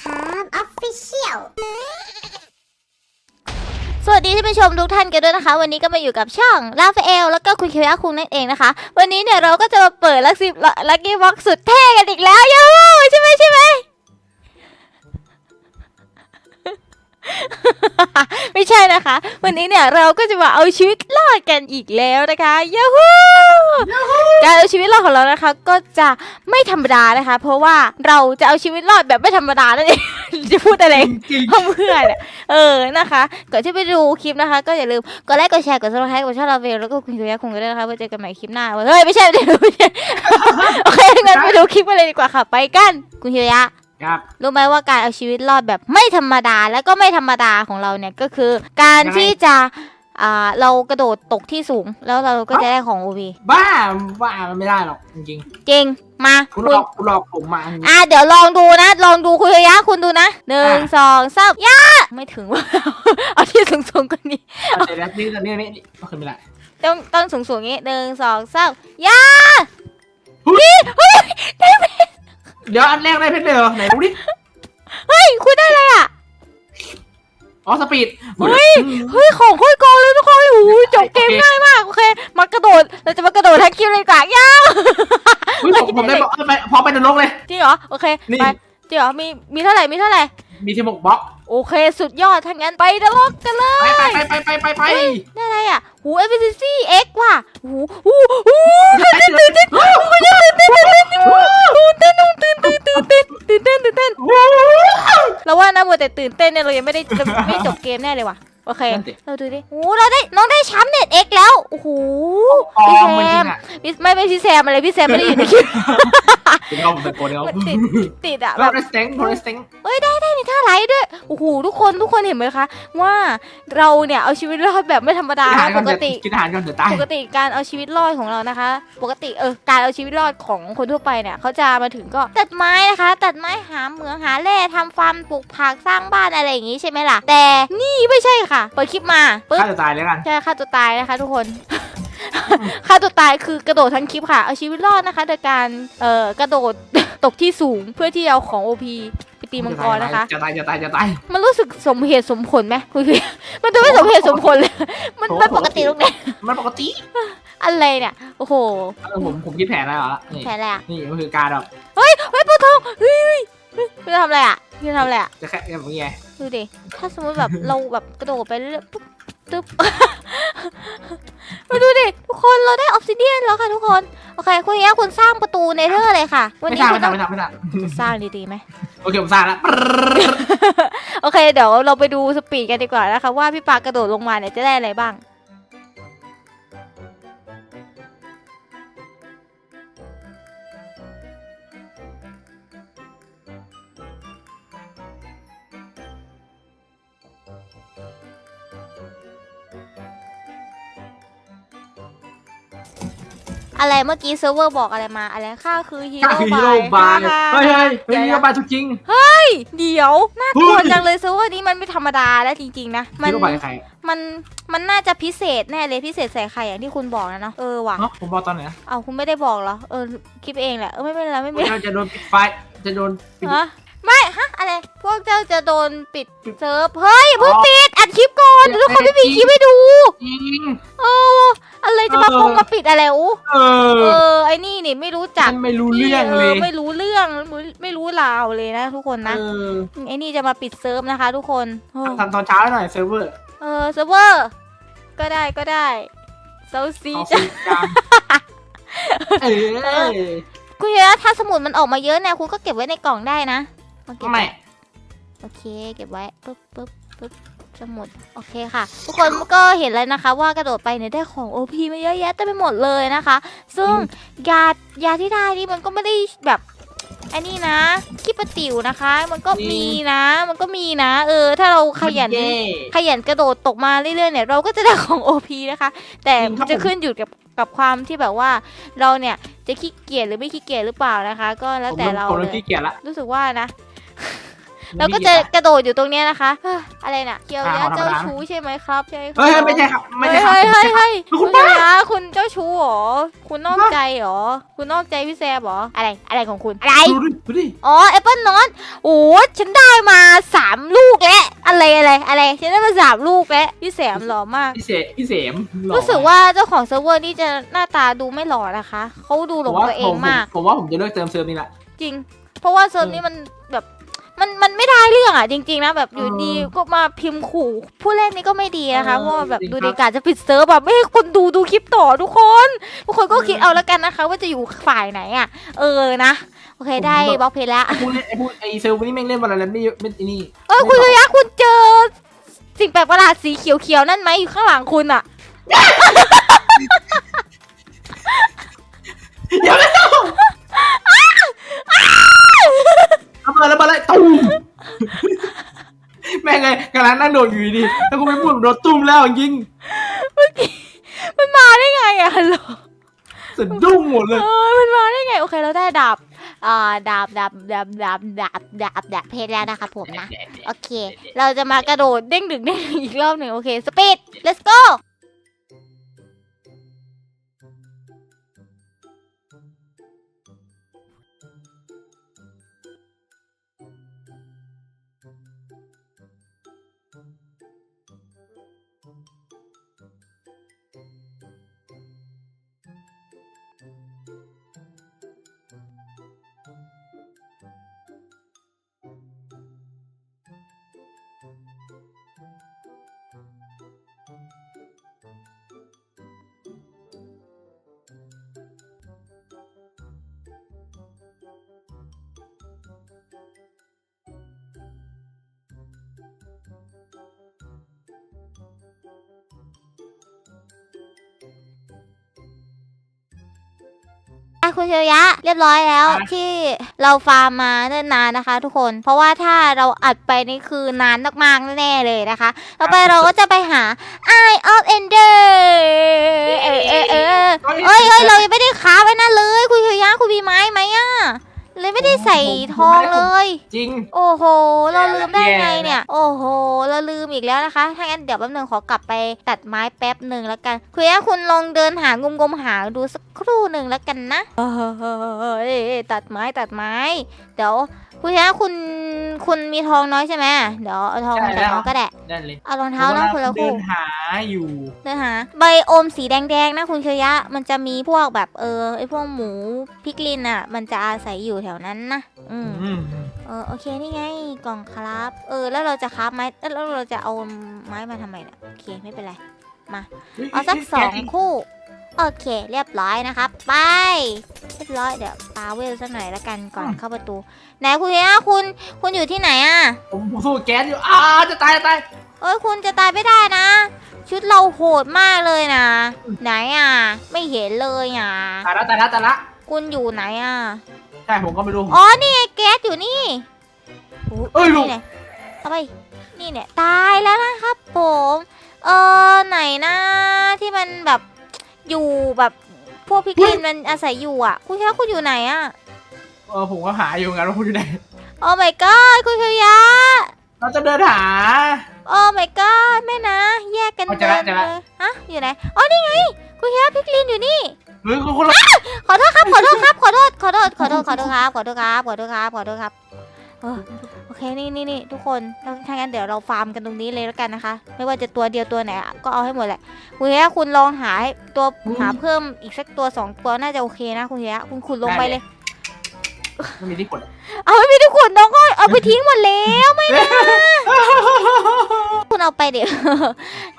ครับออฟฟิเชียลสวัสดีท่านผู้ชมทุกท่านกันด้วยนะคะ วันนี้ก็มาอยู่กับช่องลาฟาเอลแล้วก็คุณเคียร์คุงนั่นเองนะคะ วันนี้เนี่ยเราก็จะมาเปิดลักซิลักกี้บ็อกสุดเท่กันอีกแล้วยูใช่ไหมใช่ไหม ไม่ใช่นะคะ วันนี้เนี่ยเราก็จะมาเอาชีวิตรอดกันอีกแล้วนะคะยูหูการเอาชีวิตรอดของเรานะคะ ก็จะไม่ธรรมดานะคะ เพราะว่าเราจะเอาชีวิตรอดแบบไม่ธรรมดานั่นเองจะพูดอะไรจริงเพื่อนอะเออนะคะก่อนที่ไปดูคลิปนะคะ ก็อย่าลืมกดไลค์กดแชร์กดซับสไครต์กดช่องเราเวลแล้วก็คุณคุยะคงกันด้วยนะคะไว้เจอกันใหม่คลิปหน้าเฮ้ยไม่ใช่ไม่ใช่ไม่ใช่โอเคงั้นไปดูคลิปกันเลยดีกว่าค่ะไปกันคุณคุยะ ครับรู้ไหมว่าการเอาชีวิตรอดแบบไม่ธรรมดาแล้วก็ไม่ธรรมดาของเราเนี่ยก็คือ การยังไง ที่จะอ่าเรากระโดดตกที่สูงแล้วเราก็จะได้ของโอวีบ้าบ้ามันไม่ได้หรอกจริงเก่งมาๆคุณคุหณลอกคุณหลอกผมมาจริง อะเดี๋ยวลองดูนะ ลองดูคุณยะคุณดูนะหนึ่งอะ สองสามย่าไม่ถึงว่า เอาที่สูงสูงๆกว่านี้ๆเดี๋ยวนะนี่นี่นี่นี่มันขึ้นไม่ได้ ต้องต้องสูงสูงๆงี้หนึ่งสองสามย่าเดี๋ ยวอันแรกได้เพชรเลยเหรอไหนดูดิเฮ้ยคุณได้อะไรอะอ๋อสปีดเฮ้ยเฮ้ยของโคตรโกงเลยทุกคนโอ้โหจบเกมง่ายมากโอเคมากระโดดเราจะมากระโดดทั้งคิวเลยดีกว่าย่าเฮ้ยผมผมได้บอกเออไปพอไปนรกเลยจริงเหรอโอเคนี่ไปจริงเหรอมีมีเท่าไหร่มีเท่าไหร่มีที่หกบล็อกโอเค สุดยอดทั้างนั้นไปนรกกันเลยไปไปไปไปไปไปได้อะไรอะ หู efficiency x ว่ะหูหูหูไปตื่นเต้นตื่นเต้นตื่นเต้นตื่นเต้นตื่นเต้นตื่นเต้นตื่นเต้นเราว่านะมัวแต่ตื่นเต้นเนี่ยเรายังไม่ได้ไม่จบเกมแน่เลยว่ะโอเค เราดูดิโอ้เราได้น้องได้แชมป์เน็ตเอ็กแล้ว โอ้โห พี่แซมพี่ไม่ไม่พี่แซมอะไรพี่แซมไม่ได้อยู่ในคลิปเดี๋ยวเราติดติดอะแบเราบได้สเต็งเราได้สเต็งได้มีท่าไลฟ์ด้วยโอ้โหทุกคนทุกคนเห็นไหมคะ ว่าเราเนี่ยเอาชีวิตรอดแบบไม่ธรรมดากินอาหารนะก่ปอนกเดี๋ยวติกินอาหารก่อนเดี๋ยวตายปกติการเอาชีวิตรอดของเรานะคะ ปกติเออการเอาชีวิตรอดของคนทั่วไปเนี่ยเขาจะมาถึงก็ตัดไม้นะคะ ตัดไม้หาเหมืองหาแร่ทำฟาร์มปลูกผักสร้างบ้านอะไรอย่างงี้ใช่ไหมล่ะ แต่นี่ไม่ใช่ค่ะเปิดคลิปมาปึ๊บ ฆ่าตัวตายเลยกัน ใช่ฆ่าตัวตายนะคะทุกคน ฆ่าตัวตายคือกระโดดทั้งคลิปค่ะ เอาชีวิตรอดนะคะ โดยการเอ่อกระโดด ตกที่สูงเพื่อที่จะเอาของ OP ไปตีมังกรนะคะ จะตายจะตายจะตายมันรู้สึกสมเหตุสมผลไหมคุยๆมันดูไม่สมเหตุสมผลเลย มันโถมันปกติตรงไหนมันปกติ อะไรเนี่ย โอ้โหเออผมผมคิดแผนแล้วเหรอนี่แค่อะไรอะนี่มันคือการแบบ เฮ้ยเฮ้ยปลาทองเฮ้ยเฮ้ยเฮ้ยพี่ทำอะไรอะพี่ทำอะไรอะ จะแค่แบบนี้ไงดูดิ ถ้าสมมติแบบเราแบบกระโดดไปเรื่อยๆปุ๊บ ตึ๊บ มาดูดิ ทุกคนเราได้ออฟซิเดียนแล้วค่ะทุกคน โอเคคุณเนี้ยคุณสร้างประตูเนเธอร์เลยค่ะ วันไม่นี้ทำคุไม่ณต้องทำไม่ทำไม่ทสร้างดีๆไหมำโอเคผมสร้างแล้วโอเคเดี๋ยวเราไปดูสปีดกันดีกว่านะคะ ว่าพี่ปากระโดดลงมาเนี่ยจะได้อะไรบ้าง อะไรเมื่อกี้เซิร์ฟเวอร์บอกอะไรมาอะไรค่าคือฮีข้าโร่คือฮีโร่บายค่ะเฮ้ยเฮ้ยเฮ้ยฮีโร่บายจริงเดี๋ยวน่ากลัวจังเลยเซิร์ฟเวอร์นี้มันไม่ธรรมดาแล้วจริงๆนะมัฮีโร่บายใครมันมันน่าจะพิเศษแน่เลยพิเศษใส่ไข่อย่างที่คุณบอกนะเนาะเออว่ะเนาะผมบอกตอนไหนนะเอาคุณไม่ได้บอกเหรอเออคิดไปเองแหละเออไม่เป็นไรไม่เป็นไรเราจะโดนปิดไฟจะโดนปิดฮะ ไม่ฮะอะไร พวกเจ้าจะโดนปิดเซิร์ฟเฮ้ยเพิ่งปิดอัดคลิปก่อนเดี๋ยวทุกคนไม่มีคลิปให้ดูจริงเอออะไรจะมาปงมาปิดอะไรอู้เอเออ อไอ้นี่นี่ไม่รู้จักมันไม่รู้เรื่องเลย ไม่รู้เรื่องไม่รู้ราวเลยนะ ทุกคนนะเออไอ้นี่จะมาปิดเซิร์ฟนะคะ ทุกคนเออทำตอนเช้าหน่อยเซิร์ฟเวอร์เออเซิร์ฟเวอร์ก็ได้ก็ได้เซาซีเอาจ้ะสิกลางเออ คุณเยอะถ้าสมุดมันออกมาเยอะเนี่ยคุณก็เก็บไว้ในกล่องได้นะ เอาเก็บไม่ ไว้โอเค เก็บไว้ปึ๊บปึ๊บปึ๊บสมุดโอเคค่ะ ทุกคนก็เห็นแล้วนะคะ ว่ากระโดดไปเนี่ยได้ของ OP มาเยอะแยะเต็มไปหมดเลยนะคะ ซึ่งยายาที่ได้นี่มันก็ไม่ได้แบบอันนี้นะขี้ประติ๋วนะคะ มันก็มีนะ มันก็มีนะ เออ ถ้าเราขยัน เย้ ขยันกระโดดตกมาเรื่อยๆเนี่ยเราก็จะได้ของ OP นะคะ แต่จริงครัมับนจะผมขึ้นอยู่กับกับความที่แบบว่า เราเนี่ยจะขี้เกียจหรือไม่ขี้เกียจหรือเปล่านะคะ ก็แล้วแต่เราผมเลเริ่มยขี้เกียจละรู้สึกว่านะ แล้วก็จะกระโดดอยู่ตรงเนี้ยนะคะเฮ้ยอะไรน่ะเกียวยะอ่าธรรมดาเจ้าชู้ใช่ไหมครับใช่ครับเฮ้ยไม่ใช่ครับไม่ใช่ครับ เฮ้ยเฮ้ยเฮ้ยคุคุณณป้ายะคุณเจ้าชู้เหรอคุณนอกใจเหรอคุณนอกใจพี่แซมเหรออะไรอะไรของคุณอะไร ดูดิดูดิอ๋อแอปเปิลนอนโอ้ฉันได้มาสามลูกแล้วอะไรอะไรอะไรฉันได้มาสามลูกแล้วพี่แซมหล่อมาก พี่เสพี่เสมหล่อรู้สึกว่าเจ้าของเซิร์ฟเวอร์นี่จะหน้าตาดูไม่หล่อนะคะ เขาดูหลงตัวเองมาก ผมว่าผมจะเลิกเติมเซิร์ฟนี่แหละจริง เพราะว่าเซิร์ฟนี้มันแบบ มันมันไม่ได้เรื่องอะจริงๆนะแบบอยู่เออดีก็มาพิมพ์ขู่ผู้เล่นนี่ก็ไม่ดีนะคะเออเพราะว่าแบบจริงดูครับดีการจะปิดเซิร์ฟแบบไม่ให้คนดูดูคลิปต่อทุกคนทุกคนก็คิดเอาแล้วกันนะคะ ว่าจะอยู่ฝ่ายไหนอะ เออนะโอเคได้บล็อกเพจแล้วไอ้พวกเล่นไอ้พวกไอ้เซิร์ฟนี่แม่งเล่นวันอะไรไม่ไม่ไอ้นี่เอ้ยคุณระยะคุณเจอ สิ่งแปลกประหลาดสีเขียวๆนั่นไหมอยู่ข้างหลังคุณอะอย่าไม่ต้อง ระเบิดระเบิดเลยตุ้มแม่งไงกำลังนั่งโดดอยู่ดีๆแล้วกูไม่พูดโดนตุ้มแล้วยิงมันมาได้ไงอะฮัลโหลสะดุ้งหมดเลยเออมันมาได้ไง โอเคเราได้ดาบอ่าดาบดาบดาบดาบดาบดาบดาบเพชรแล้วนะคะผมนะ โอเค เราจะมากระโดดเด้งดึงเด้งดึงอีกรอบหนึ่งโอเค สปีด let's go คุณเชียวยะ เรียบร้อยแล้วอะที่เราฟาร์มมาเนิ่นนานนะคะ ทุกคน เพราะว่าถ้าเราอัดไปนี่คือนานมากๆแน่ๆเลยนะคะ ต่อไปเราก็จะไปหา Eye of Ender ใส่ทองเลย จริง โอ้โห เราลืมได้ไงแย่นะเนี่ย โอ้โห เราลืมอีกแล้วนะคะ ถ้างั้นเดี๋ยวแป๊บนึงขอกลับไปตัดไม้แป๊บหนึ่งแล้วกัน คุณย่าคุณลองเดินหางมงมๆหาดูสักครู่หนึ่งแล้วกันนะเฮ้ยตัดไม้ตัดไม้ เดี๋ยว คุณย่าคุณคุณมีทองน้อยใช่ไหมเดี๋ยวเอาทองมาใส่น้องก็ได้ นั่นเลยเอารองเท้าน้องคนละเดิคู่นหาอยู่เดินหาใบโอมสีแดงๆนะคุณเชยะ มันจะมีพวกแบบเออไอพวกหมูพิกลินอะ มันจะอาศัยอยู่แถวนั้นนะอืม อืมเออโอเคนี่ไงกล่องครับ เออแล้วเราจะครับไม้แล้วเราจะเอาไม้มาทำไมเนี่ยโอเคไม่เป็นไร เอาสักสองคู่ โอเค เรียบร้อยนะครับ ไป เรียบร้อยเดี๋ยวปาเวลสักหน่อยละกันก่อนเข้าประตู ไหนคุณย่าคุณคุณอยู่ที่ไหนอะผมผมสู้แก๊สอยู่อ้าจะตายจะตายเอ้ยคุณจะตายไม่ได้นะ ชุดเราโหดมากเลยนะ ไหนอะไม่เห็นเลยอะตายละตายละตายละคุณอยู่ไหนอะใช่ผมก็ไม่รู้อ๋อนี่ไงแก๊สอยู่นี่โเอ้ยลูกนี่เนี่ยเอาไปนี่เนี่ยตายแล้วนะครับผม เออไหนนะที่มันแบบ อยู่แบบพวกพิกลินมันอาศัยอยู่อะ คุณเชียคุณอยู่ไหนอะเออผมก็หาอยู่งั้นว่าคุณอยู่ไหนโอ้ my god คุณเชียะเราจะเดินหา โอ้ my god แม่นะ แยกกันเอาเจเดิอนละเจอละเลยฮะอยู่ไหนอ๋อนี่ไง คุณเชียะพิกลินอยู่นี่เฮ้ยคุณคุณละขอโทษครับ ขอโทษครับ ขอโทษ ขอโทษ ขอโทษ ขอโทษครับ ขอโทษครับ ขอโทษครับ ขอโทษครับ เออโอเคนี่นี่นี่ทุกคนถ้างั้นเดี๋ยวเราฟาร์มกันตรงนี้เลยแล้วกันนะคะ ไม่ว่าจะตัวเดียวตัวไหนก็เอาให้หมดแหละคุณเฮียคุณลองหาตัวหาเพิ่มอีกสักตัวสองตัวน่าจะโอเคนะคุณเฮียคุณขุดลงไปเลย ไม่มีที่กดเอาไม่ได้ขุดน้องก็เอาไปทิ้งหมดแล้วไม่นะคุณเอาไปเดี๋ยว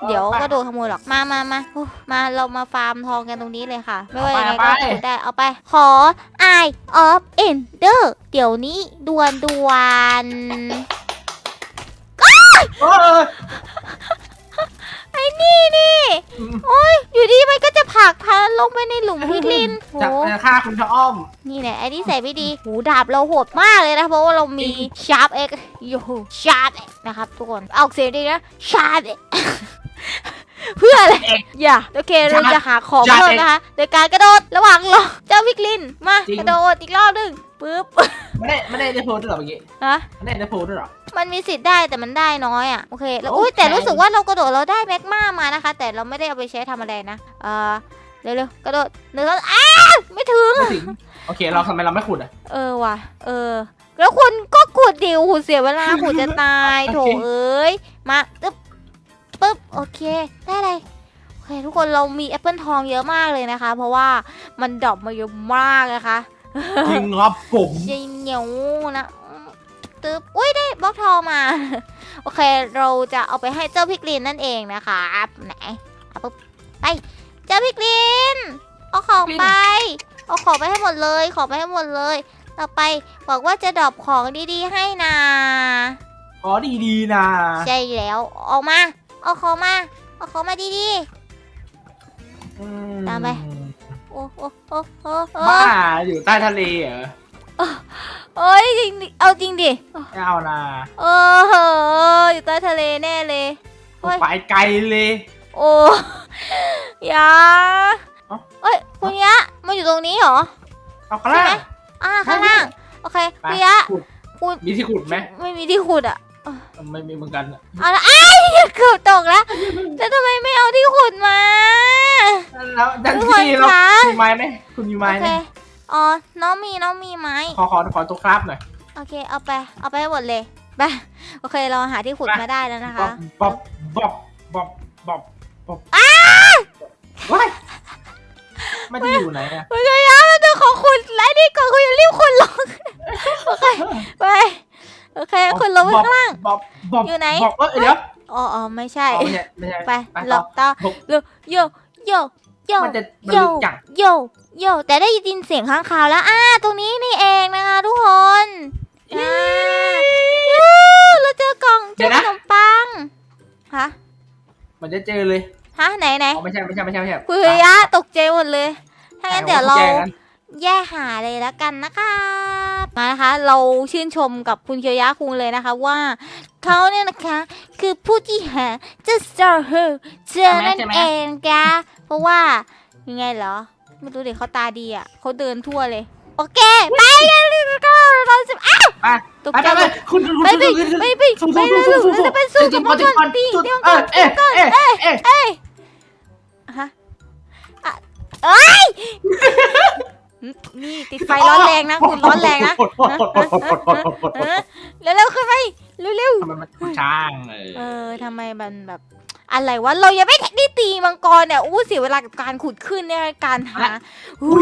เดี๋ยวก็โดนขโมยหรอกมามามาโอ้มาเรามาฟาร์มทองกันตรงนี้เลยค่ะ ไม่ว่ายังไงก็ขุดได้เอาไป ขอ Eye of Ender เดี๋ยวนี้ด่วนด่วน เออไอ้ นี่นี่โอ้ยอยู่ดีมันก็จะผลักพันลงไปในหลุมพิกลินโหจะฆ่าคุณชะอ้อม นี่แหละไอ้นี่ใส่ไม่ดี หูดาบเราโหดมากเลยนะ เพราะว่าเรามีชาร์ปเอ็กโยชาร์ปนะครับทุกคนเอาเสียงดีนะชาร์ปเพื่ออะไรอย่า โอเค เราจะหาของ Sharp เพิ่มนะคะ โดยการกระโดดระหว่างรอเจ้าวิกลิน มา จริง กระโดดอีกรอบหนึง ปึ๊บ ไม่ได้ไม่ได้ได้โพสด้วยหรอเมื่อกี้ฮะ ไม่ได้ได้โพสด้วยหรอ มันมีสิทธิ์ได้แต่มันได้น้อยอะ โอเค แล้ว อุ้ยแต่รู้สึกว่าเรากระโดดเราได้แม็กมามานะคะ แต่เราไม่ได้เอาไปใช้ทำอะไรนะ เออเร็วๆ กระโดดเนื้ออ้าไม่ถึง ไม่ถึงโอเค เราทำไมเราไม่ขุดอะ เออว่ะ เออ แล้วคุณก็ขุดดิวขุดเสียเวลา ขุดจะตายโถโอเค เอ้ย มาตึ๊บปึ๊บ โอเค ได้เลยโอเค ทุกคนเรามีแอปเปิลทองเยอะมากเลยนะคะ เพราะว่ามันดรอปมาเยอะมากนะคะ จริงครับผมยายเหนียวนะอืมตึ๊บอุ้ยได้บล็อกทองมา โอเคเราจะเอาไปให้เจ้าพิกลินนั่นเองนะคะไหนเอาปุ๊บไปเจ้าพิกลินเอาของไป เอาของไปให้หมดเลยของไปให้หมดเลย ต่อไปบอกว่าจะดรอปของดีๆ ให้นะขอดีๆนะใช่แล้วออกมา เอาของมา เอาของมาดีอืตามไปๆโอ้โอ้โอ้โอ้โอ้บ้าอยู่ใต้ทะเลเหรอเอ้ยจริงดิเอาจริงดิไม่เอานะเออเหอะอยู่ใต้ทะเลแน่เลยเฮ้ย ไปไกลเลย โอ้ยาเอ้า เอ้ยคุณยะมาอยู่ตรงนี้เหรอ เอาข้างล่างอ่าข้างล่างโอเคไปคุณยะขุดคุณ มีที่ขุดไหมไม่มีที่ขุดอะ ไม่มีเหมือนกันอะเอาละอ้ายเกือบตกแล้วแต่ทำไมไม่เอาที่ขุดมา แล้วดันทุกคนที่เราคะ มีไม้ไหมคุณมีไม้โอไหเคมอ๋อน้องมีน้องมีไหมขอขอขอตัวคราฟหน่อย โอเคเอาไปเอาไปให้หมดเลยไปโอเคเราหาที่ขุดไป มาได้แล้วนะคะ บ๊อบบ๊อบบ๊อบบ๊อบบ๊อบอ้าว้ายมันจะอยู่ไหนอะคุณยายาเดี๋ยวขอขุดไล่นี่ก่อนคุณอย่ารีบขุดลงโอเคไป โอเคขุดลงไปข้างล่างบ๊อบบ๊อบอยู่ไหนบ๊อบเอ้ยเดี๋ยวอ๋ออ๋อไม่ใช่อ๋อไม่ใช่ไม่ใช่ไปไปต่อหลบต่อบ๊อบเร็วโยโยโยมันจะมันโยลึกจังโยโยแต่ได้ยินเสียงข้างคาวแล้วอ่าตรงนี้นี่เองนะคะทุกคนอ่ายูเราเจอกล่องเจอขนมปังฮะมันจะเจอเลยฮะไหนไหนอ๋อไม่ใช่ไม่ใช่ไม่ใช่ไม่ใช่คุยยะตกใจหมดเลยถ้างั้นเดี๋ยวเรา แจกันแยกหาเลยแล้วกันนะคะมานะคะ เราชื่นชมกับคุณเคียวยะคุงเลยนะคะว่าเขาเนี่ยนะคะ คือผู้ที่หาเจะสตาร์เฮอเจอนั่นเองแกเพราะว่ายังไงเหรอ ไม่รู้เด็กเขาตาดีอะเขาเดินทั่วเลย โอเค ไปกันเลยก็เราจะอ้าวไปตกไปใจไปหมไปดคุณคุณไปไปคุณคุณไปไปสู้ไปสู้เร็สู้วสู้ๆเราจะไปสู้กับมัมันจะก่อนมันตีจุดเดี๋ยวเอก่ออนเอ๊ะเอ๊ะเอ๊ะเอ๊ะเอ้ยฮะอะเอ้ย นี่ติดไฟร้อนแรงนะคุณร้อนแรงนะเออเร็วๆขึ้นไปเร็วทำไมมันช่างเอๆเอออทำไมมันแบบอะไรวะเรายังไม่ได้ตีมังกรเนี่ยอู้เสียเวลากับการขุดขึ้นเนี่ยการหาอู้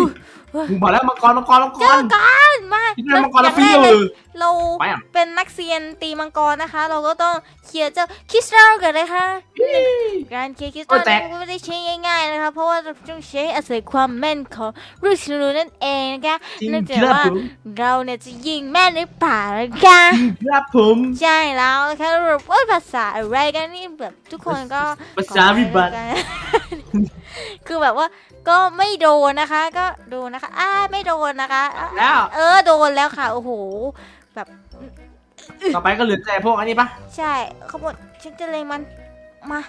มาแล้วมังกรมังกรมังกเจรอกั นมาที่นั่นมังกรอละย่างฟิแรวกเลเลยยเราไปอะ เป็นนักเซียนตีมังกรนะคะ เราก็ต้องเคลียร์เจ้าคริสตัลกันเลยค่ะ การเคลียร์คริสตัลโอ้ยแตกก็ไม่ได้ใช้ง่ายๆนะคะ เพราะว่าเราต้องใช้อาศัยความแม่นของลูกธนูนั่นเองนะคะจริงเนื่องคจากรับว่าผมเราเนี่ยจะยิงแม่นหรือเปล่านะคะ จริงครับผมใช่แล้วนะคะเราพูดภาษาอะไรกันนี่แบบทุกคนก็ ภาษาวิบัติขอให้กันคือแบบว่า ก็ไม่โดนนะคะ ก็โดนนะคะอ้าไม่โดนนะคะอะแล้ว เออโดนแล้วค่ะ โอ้โหต่อไปก็เหลือแต่พวกอันนี้ปะใช่ขบวนฉันจะเลยมัน มา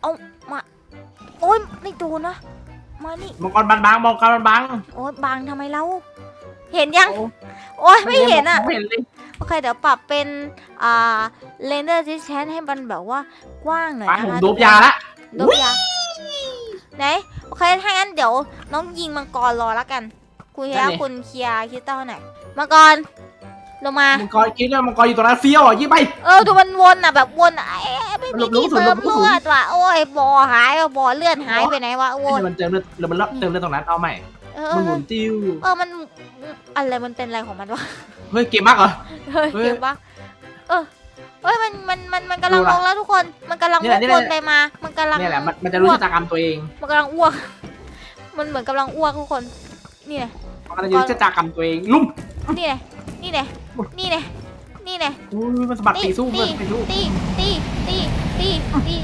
เอามา โอ้ยไม่โดนนะ มานี่มังกรบานบางมังกรบานบางโอ้ยบังทำไมเราเห็นยังโอ้โอ้ยไม่เห็นอะไม่เห็นเลยโอเค เดี๋ยวปรับเป็น อ่าเลนเดอร์ดิสแทนให้มันแบบว่ากว้างหน่อยไปนะผมคะโดบยาละโดบยาไหนโอ เคถ้างั้นเดี๋ยวน้องยิงมังกรรอแล้วกัน คุณเฮียคุณเคลียร์คิดเต้าหน่อยมังกรลงมามังกรกินแล้วมังกรอยู่ตรงนั้นเฟี้ยวอะยี่ไปเออดูมันวนอะแบบวนอะเอ๊ะไม่หลมีบที่หลบเติมหลบหลบเลือดว่ะโอ้ยบ่อหายว่ะบ่อเลือดหายไปไหนวะโอ้ยมันเติมเลือดเดี๋ยวมันเติมเลือดตรงนั้นเอาใหม่เออมันหมุนติ้วเออมันอะไรมันเป็นอะไรของมันวะเฮ้ยเก่งมากเหรอเฮ้ยเฮ้ยเก็บวะเออ เฮ้ยมันมันมันมันกำลังดูลล่ะงแล้วทุกคน มันกำลังนี่แหละวนี่กแหวละนไปมา มันกำลังเนี่ยแหละมันมันจะรู้ชะตากรรมตัวเองมันกำลังอ้วก มันเหมือนกำลังอ้วกทุกคน นี่ไงมันจะรู้ชะตากรรมตัวเองลุ่มนี่ไงนี่ไงนี่ไงนี่ไงอุ้ยมันสะบัดตีสู้ตีมันตีสู้ตีตีตีตีตี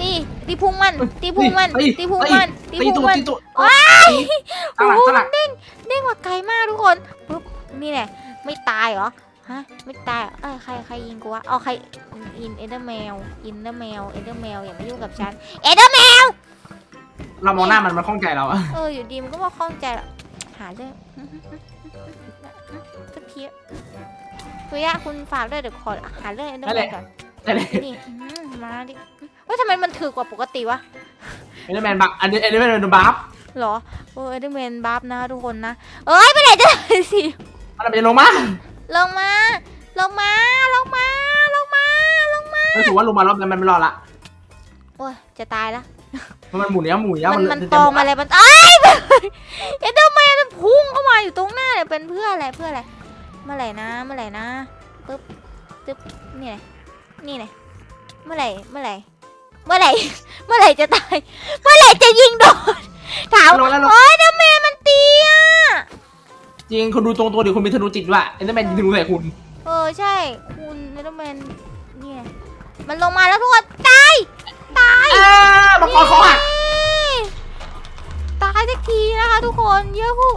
ตีตีพุงมันตีพุงมันตีตีพุงมันตีตีพุงตูดมันตีตูดว้ายตั้งหลักตั้งหลักเด้งกว่าไกลมากทุกคนปุ๊บนี่แหละไม่ตายเหรอ ฮะ ไม่ตายเหรอเอ้ยใครใครยิงกูวะเอาใครอินเอเดอร์แมวอินเดอร์แมวเอเดอร์แมวอย่ามายุ่งกับฉันเอเดอร์แมวเรามองหน้ามันมันคล่องใจเราอะเอออยู่ดีมันก็มาคล้องใจละหาเรื่องสักทีคุยะคุณฝากด้วยเดี๋ยวขอหาเรื่องเอ็นเดอนั่ร์นแมแหละนก่อนนั่นแหละนี่อืมมาดิเฮ้ยทำไมมันถือกว่าปกติวะเอ็นเดอร์แมนบัฟอันนี้เอ็นเดอร์แมนโดนบัฟเหรอเออเอ็นเดอร์แมนบัฟนะทุกคนนะเอ้ยไปไหนจะได้สิมันจะลงมา ลงมา ลงมา ลงมา ลงมา ลงมา ไม่ถือว่าลงมารอบนั้นมันไม่รอดละโอ้ยจะตายละมันหมุนเนี้ยหมุนเนี้ยมันมัมันตองอะไรมันไอ้ยเอ็นเดอร์แมนมันพุ่งเข้ามาอยู่ตรงหน้าเนี่ยเป็นเพื่ออะไรเพื่ออะไร เมื่อไหร่นะ เมื่อไหร่นะปึ๊บปึ๊บนี่ไงนี่ไงเมื่อไหร่ เมื่อไหร่ เมื่อไหร่ เมื่อไหร่จะตาย เมื่อไหร่จะยิงโดน ถามลงแล้วลงโอ้ยเดอร์แมนมันตีอะ จริงคุณดูตรงตัวดิคุณมีธนูจิตด้วยเอ็นเดอร์แมนยิงธนูใส่คุณเออใช่ คุณเดอร์แมนนี่ไงมันลงมาแล้วทุกคนตายตายเออมังกรเขาหักนี่ตายสักทีนะคะทุกคนเยอะผู้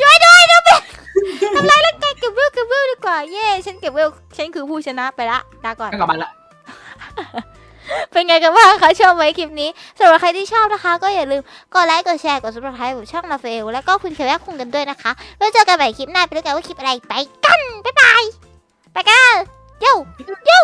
ช่วยด้วยนะเบนทำลายร่างกายเก็บเวลเก็บเวลดีกว่าเย่ฉันเก็บเวลฉันคือผู้ชนะไปละลาก่อนก็กลับบ้านละ เป็นไงกันบ้างคะชอบไหมคลิปนี้สำหรับใครที่ชอบนะคะ ก็อย่าลืมกดไลค์กดแชร์กดซับสไครต์ของช่องลาเฟลแล้วก็คุณเคยแวคุงกันด้วยนะคะแล้วเจอกันใหม่คลิปหน้าไปดูกันว่าคลิปอะไรไปกันบ๊ายบายไปกันโย่โย่